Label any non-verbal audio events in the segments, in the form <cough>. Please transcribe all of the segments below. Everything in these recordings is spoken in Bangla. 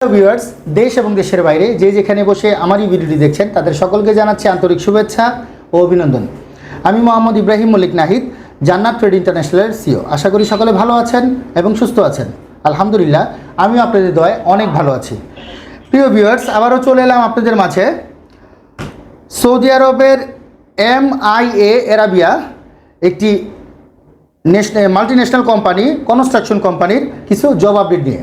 ভিউয়ার্স দেশ এবং দেশের বাইরে যে যেখানে বসে আমারই ভিডিওটি দেখছেন, তাদের সকলকে জানাচ্ছি আন্তরিক শুভেচ্ছা ও অভিনন্দন। আমি মোহাম্মদ ইব্রাহিম মল্লিক নাহিদ, জান্নাত ট্রেড ইন্টারন্যাশনালের সিও আশা করি সকলে ভালো আছেন এবং সুস্থ আছেন। আলহামদুলিল্লাহ আমিও আপনাদের দয় অনেক ভালো আছি। প্রিয় ভিউয়ার্স আবারও চলে এলাম আপনাদের মাঝে। সৌদি আরবের এম আই এ এরাবিয়া, একটি national multi national company construction কোম্পানির কিছু জব আপডেট নিয়ে।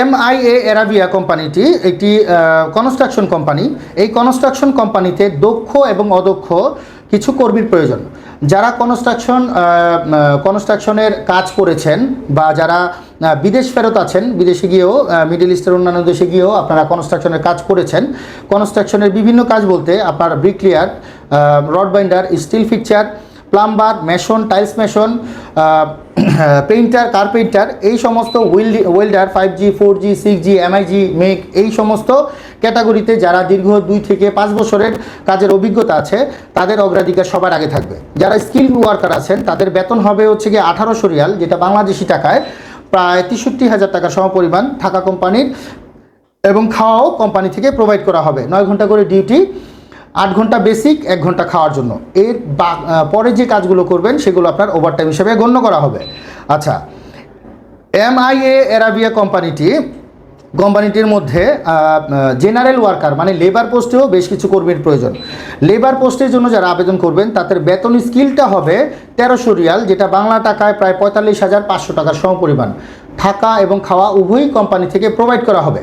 এমআইএ এরাবিয়া কোম্পানিটি একটি কনস্ট্রাকশন কোম্পানি এই কনস্ট্রাকশন কোম্পানিতে দক্ষ এবং অদক্ষ কিছু কর্মীর প্রয়োজন। যারা কনস্ট্রাকশন কনস্ট্রাকশনের কাজ করেছেন বা যারা বিদেশ ফেরত আছেন, বিদেশে গিয়েও মিডল ইস্টের অন্যান্য দেশে গিয়েও আপনারা কনস্ট্রাকশনের কাজ করেছেন। কনস্ট্রাকশনের বিভিন্ন কাজ বলতে আপনার bricklayer rod binder steel fixture plumber mason tiles mason <coughs> painter carpenter এই সমস্ত weld welder five G four G six G MIG MAG এই সমস্ত ক্যাটাগরিতে যারা দীর্ঘ দুই থেকে পাঁচ বছরের কাজের অভিজ্ঞতা আছে, তাদের অগ্রাধিকার সবার আগে থাকবে। যারা স্কিল ওয়ার্কার আছেন, তাদের বেতন হবে হচ্ছে গিয়ে আঠারোশো রিয়াল, যেটা বাংলাদেশি টাকায় প্রায় তেষট্টি হাজার টাকা সমপরিমাণ থাকা কোম্পানির এবং খাওয়াও কোম্পানি থেকে প্রোভাইড করা হবে। নয় ঘণ্টা করে ডিউটি আট ঘণ্টা বেসিক এক ঘণ্টা খাওয়ার জন্য। এর পরে যে কাজগুলো করবেন, সেগুলো আপনার ওভারটাইম হিসেবে গণ্য করা হবে। আচ্ছা এমআইএ এরাবিয়া কোম্পানিটি কোম্পানিটির মধ্যে জেনারেল ওয়ার্কার মানে লেবার পোস্টেও বেশ কিছু কর্মীর প্রয়োজন। লেবার পোস্টের জন্য যারা আবেদন করবেন, তাদের বেতন স্কিলটা হবে তেরোশো রিয়াল, যেটা বাংলা টাকায় প্রায় পঁয়তাল্লিশ হাজার পাঁচশো টাকার সমপরিমাণ। থাকা এবং খাওয়া উভয়ই কোম্পানি থেকে প্রোভাইড করা হবে।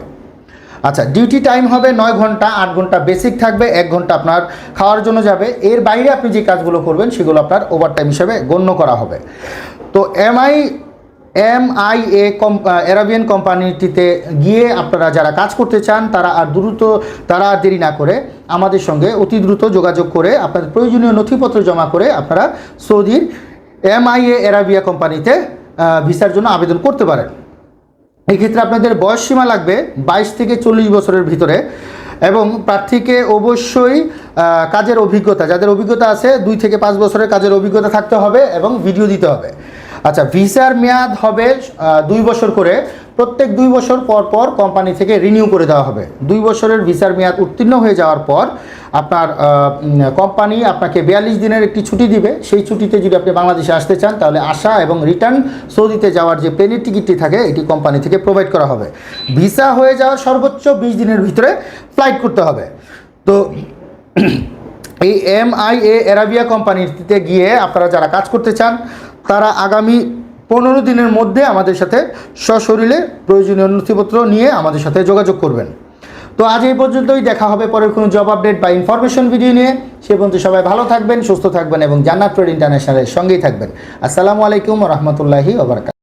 আচ্ছা ডিউটি টাইম হবে নয় ঘণ্টা, আট ঘণ্টা বেসিক থাকবে, এক ঘণ্টা আপনার খাওয়ার জন্য যাবে। এর বাইরে আপনি যে কাজগুলো করবেন, সেগুলো আপনার ওভারটাইম হিসেবে গণ্য করা হবে। তো MI M I A Arabian কোম্পানিটিতে গিয়ে আপনারা যারা কাজ করতে চান, তারা আর দ্রুত, তারা আর দেরি না করে আমাদের সঙ্গে অতি দ্রুত যোগাযোগ করে আপনাদের প্রয়োজনীয় নথিপত্র জমা করে আপনারা সৌদির এম আই এ অ্যারাবিয়া কোম্পানিতে ভিসার জন্য আবেদন করতে পারেন। এই ক্ষেত্রে আপনাদের বয়স সীমা লাগবে বাইশ থেকে চল্লিশ বছরের ভিতরে এবং প্রার্থীকে অবশ্যই কাজের অভিজ্ঞতা, যাদের অভিজ্ঞতা আছে দুই থেকে পাঁচ বছরের কাজের অভিজ্ঞতা থাকতে হবে এবং ভিডিও দিতে হবে। আচ্ছা ভিসার মেয়াদ হবে দুই বছর করে। প্রত্যেক দুই বছর পর পর কোম্পানি থেকে রিনিউ করে দেওয়া হবে। দুই বছরের ভিসার মেয়াদ উত্তীর্ণ হয়ে যাওয়ার পর আপনার কোম্পানি আপনাকে বিয়াল্লিশ দিনের একটি ছুটি দিবে। সেই ছুটিতে যদি আপনি বাংলাদেশে আসতে চান, তাহলে আসা এবং রিটার্ন সৌদিতে যাওয়ার যে প্লেনের টিকিটটি থাকে, এটি কোম্পানি থেকে প্রোভাইড করা হবে। ভিসা হয়ে যাওয়ার সর্বোচ্চ বিশ দিনের ভিতরে ফ্লাইট করতে হবে। তো এই এম আই এ এরাবিয়া কোম্পানিতে গিয়ে আপনারা যারা কাজ করতে চান, তারা আগামী পনেরো দিনের মধ্যে আমাদের সাথে সশরীরে প্রয়োজনীয় নথিপত্র নিয়ে আমাদের সাথে যোগাযোগ করবেন। তো আজ এই পর্যন্তই, দেখা হবে পরের কোনো জব আপডেট বা ইনফরমেশন ভিডিও নিয়ে। সে পর্যন্ত সবাই ভালো থাকবেন, সুস্থ থাকবেন এবং জান্নাত ট্রেড ইন্টারন্যাশনালের সঙ্গেই থাকবেন। আসসালামু আলাইকুম রহমতুল্লাহি ওবরাকাত